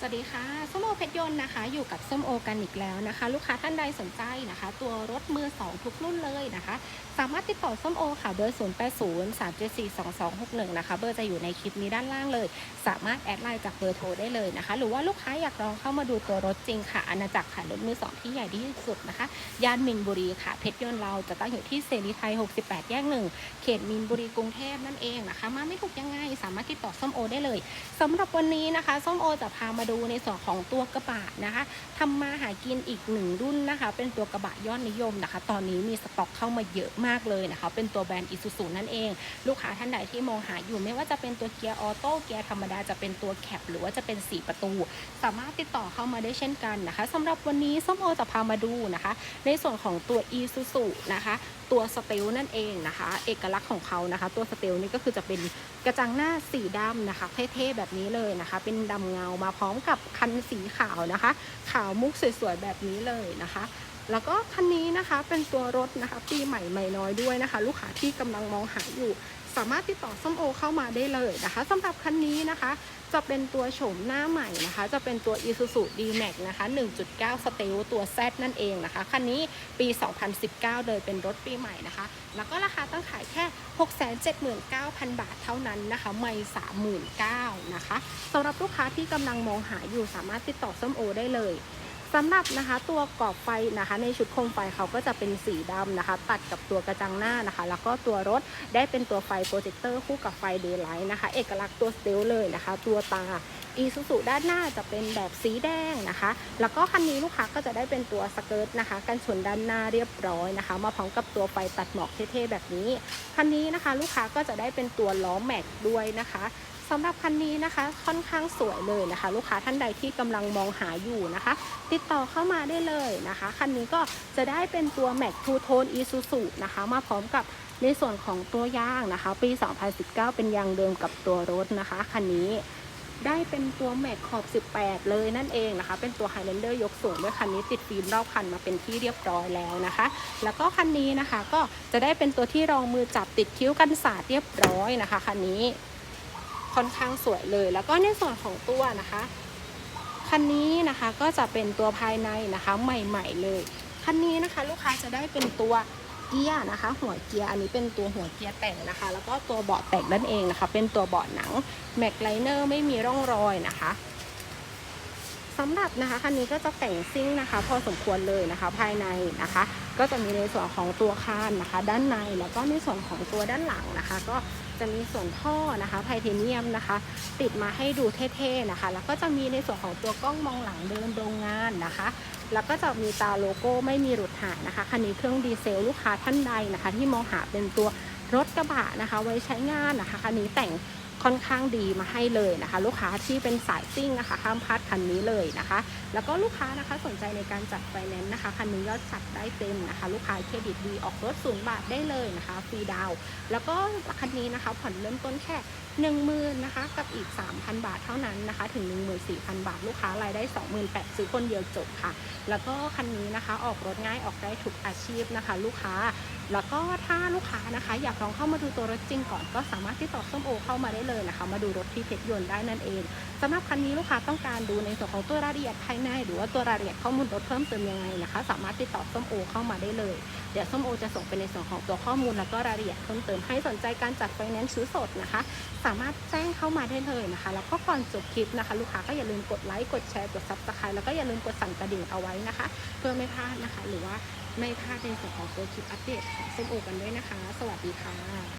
สวัสดีค่ะส้มโอเพชรยนต์นะคะ อยู่กับส้มโอกันอีกแล้วนะคะ ลูกค้าท่านใดสนใจนะคะ ตัวรถมือสองทุกรุ่นเลยนะคะ สา มารถติดต่อส้มโอค่ะเบอร์ 0 8 0 3 7 4 2 2 6 1 นะคะ เบอร์จะอยู่ในคลิปนี้ด้านล่างเลย สามารถแอดไลน์จากเบอร์โทรได้เลยนะคะ หรือว่าลูกค้าอยากลองเข้ามาดูตัวรถจริงค่ะอาณาจักรขายรถมือ2ที่ใหญ่ที่สุดนะคะ ย่านมินบุรีค่ะ เพชรยนต์เราจะตั้งอยู่ที่เสรีไทย 68 แยกหนึ่งเขตมินบุรีกรุงเทพนั่นเองนะคะ มาไม่ถูกยังไง สามารถติดต่อส้มโอได้เลยสำหรับวันนี้นะคะ ส้มโอจะพามาดูในส่วนของตัวกระบะนะคะทำมาหากินอีกหนึ่งรุ่นนะคะ เป็นตัวกระบะยอดนิยมนะคะ ตอนนี้มีสต็อกเข้ามาเยอะมากเลยนะคะเป็นตัวแบรนด์อิซูซูนั่นเอง ลูกค้าท่านใดที่มองหาอยู่ไม่ว่าจะเป็นตัวเกียร์ออโต้เกียร์ธรรมดาจะเป็นตัวแคปหรือว่าจะเป็น 4 ประตู สามารถติดต่อเข้ามาได้เช่นกันนะคะสำหรับวันนี้ส้มโอจะพามาดูนะคะ ในส่วนของตัว e s u s u นะคะตัวสเตลนั่นเองนะคะ เอกลักษณ์ของเขานะคะ ตัวสเตลนี่ก็คือจะเป็นกระจังหน้าสีดำนะคะ เท่ๆแบบนี้เลยนะคะ เป็นดำเงามาพร้อมกับคันสีขาวนะคะ ขาวมุกสวยๆแบบนี้เลยนะคะ แล้วก็คันนี้นะคะเป็นตัวรถนะคะปีใหม่ใหม่น้อยด้วยนะคะ ลูกค้าที่กำลังมองหาอยู่ สามารถติดต่อส้มโอเข้ามาได้เลยนะคะสำหรับคันนี้นะคะ จะเป็นตัวโฉมหน้าใหม่นะคะ จะเป็นตัว Isuzu D-Max นะคะ 1.9 สเตลตัว Z นั่นเองนะคะ คันนี้ปี 2019 เลยเป็นรถปีใหม่นะคะ แล้วก็ราคาตั้งขายแค่ 679,000 บาทเท่านั้นนะคะไม่39,000นะคะสำหรับลูกค้าที่กำลังมองหาอยู่สามารถติดต่อส้มโอได้เลย สำหรับนะคะตัวกรอบไฟนะคะ ในชุดโคมไฟเขาก็จะเป็นสีดำนะคะ ตัดกับตัวกระจังหน้านะคะ แล้วก็ตัวรถได้เป็นตัวไฟโปรเจคเตอร์คู่กับไฟเดย์ไลท์นะคะ เอกลักษณ์ตัวสเตลเลยนะคะ ตัวตาอีซูซูด้านหน้าจะเป็นแบบสีแดงนะคะ แล้วก็คันนี้ลูกค้าก็จะได้เป็นตัวสเกิร์ตนะคะ กันชนด้านหน้าเรียบร้อยนะคะ มาพร้อมกับตัวไฟตัดหมอกเท่ๆแบบนี้ คันนี้นะคะ ลูกค้าก็จะได้เป็นตัวล้อแม็กด้วยนะคะ สำหรับคันนี้นะคะค่อนข้างสวยเลยนะคะ ลูกค้าท่านใดที่กำลังมองหาอยู่นะคะ ติดต่อเข้ามาได้เลยนะคะ คันนี้ก็จะได้เป็นตัวแม็กทูโทนอีซูซูนะคะมาพร้อมกับในส่วนของตัวยางนะคะ ปี 2019 เป็นยางเดิมกับตัวรถนะคะคันนี้ได้เป็นตัวแม็กขอบ 18 เลยนั่นเองนะคะ เป็นตัวไฮแลนเดอร์ยกสูงด้วยคันนี้ติดฟิล์มรอบคันมาเป็นที่เรียบร้อยแล้วนะคะ แล้วก็คันนี้นะคะก็จะได้เป็นตัวที่รองมือจับติดคิ้วกันสาดเรียบร้อยนะคะคันนี้ ค่อนข้างสวยเลย แล้วก็ในส่วนของตัวนะคะ คันนี้นะคะก็จะเป็นตัวภายในนะคะใหม่ ๆ เลย คันนี้นะคะลูกค้าจะได้เป็นตัวเกียร์นะคะ หัวเกียร์อันนี้เป็นตัวหัวเกียร์แต่งนะคะ แล้วก็ตัวเบาะแต่งนั่นเองนะคะ เป็นตัวเบาะหนังแม็กไลเนอร์ไม่มีร่องรอยนะคะสำหรับนะคะคันนี้ก็จะแต่งซิ่งนะคะ พอสมควรเลยนะคะ ภายในนะคะ ก็จะมีในส่วนของตัวคานนะคะ ด้านในแล้วก็ในส่วนของตัวด้านหลังนะคะ ก็ จะมีส่วนท่อนะคะไทเทเนียมนะคะ ติดมาให้ดูเท่ๆนะคะ แล้วก็จะมีในส่วนของตัวกล้องมองหลังเดินโรงงานนะคะ แล้วก็จะมีตาโลโก้ไม่มีหลุดหายนะคะคันนี้เครื่องดีเซลลูกค้าท่านใดนะคะ ที่มองหาเป็นตัวรถกระบะนะคะ ไว้ใช้งานนะคะคันนี้แต่ง ค่อนข้างดีมาให้เลยนะคะ ลูกค้าที่เป็นสายซิ่งนะคะห้ามพลาดคันนี้เลยนะคะ แล้วก็ลูกค้านะคะสนใจในการจัดไฟแนนซ์นะคะคันนี้ยอดจัดได้เต็มนะคะ ลูกค้าเครดิตดีออกรถศูนย์บาทได้เลยนะคะฟรีดาวแล้วก็คันนี้นะคะผ่อนเริ่มต้นแค่1 0,000นะคะกับอีก 3,000 บาทเท่านั้นนะคะ ถึง 14,000 บาท ลูกค้ารายได้ 28,000ซื้อคนเดียวจบค่ะ แล้วก็คันนี้นะคะออกรถง่ายออกได้ทุกอาชีพนะคะ ลูกค้าแล้วก็ถ้าลูกค้านะคะ อยากลองเข้ามาดูตัวรถจริงก่อน ก็สามารถที่ต่อส้มโอเข้ามาได้เลยนะคะ มาดูรถที่เพชรยนต์ได้นั่นเองสำหรับคันนี้ลูกค้าต้องการดูในส่วนของตัวรายละเอียดภายใน หรือว่าตัวรายละเอียดข้อมูลรถเพิ่มเติมยังไงนะคะ สามารถติดต่อส้มโอเข้ามาได้เลย เดี๋ยวส้มโอจะส่งไปในส่วนของตัวข้อมูลแล้วก็รายละเอียดเพิ่มเติมให้สนใจการจัดไฟแนนซ์ซื้อสดนะคะ สามารถแจ้งเข้ามาได้เลยนะคะ แล้วก็ก่อนจบคลิปนะคะ ลูกค้าก็อย่าลืมกดไลค์กดแชร์กดซับสไครต์แล้วก็อย่าลืมกดสั่นกระดิ่งเอาไว้นะคะ เพื่อไม่พลาดนะคะ หรือว่า ไม่พลาดในส่วนของตัวคลิปอัปเดตของส้มโอกันด้วยนะคะ สวัสดีค่ะ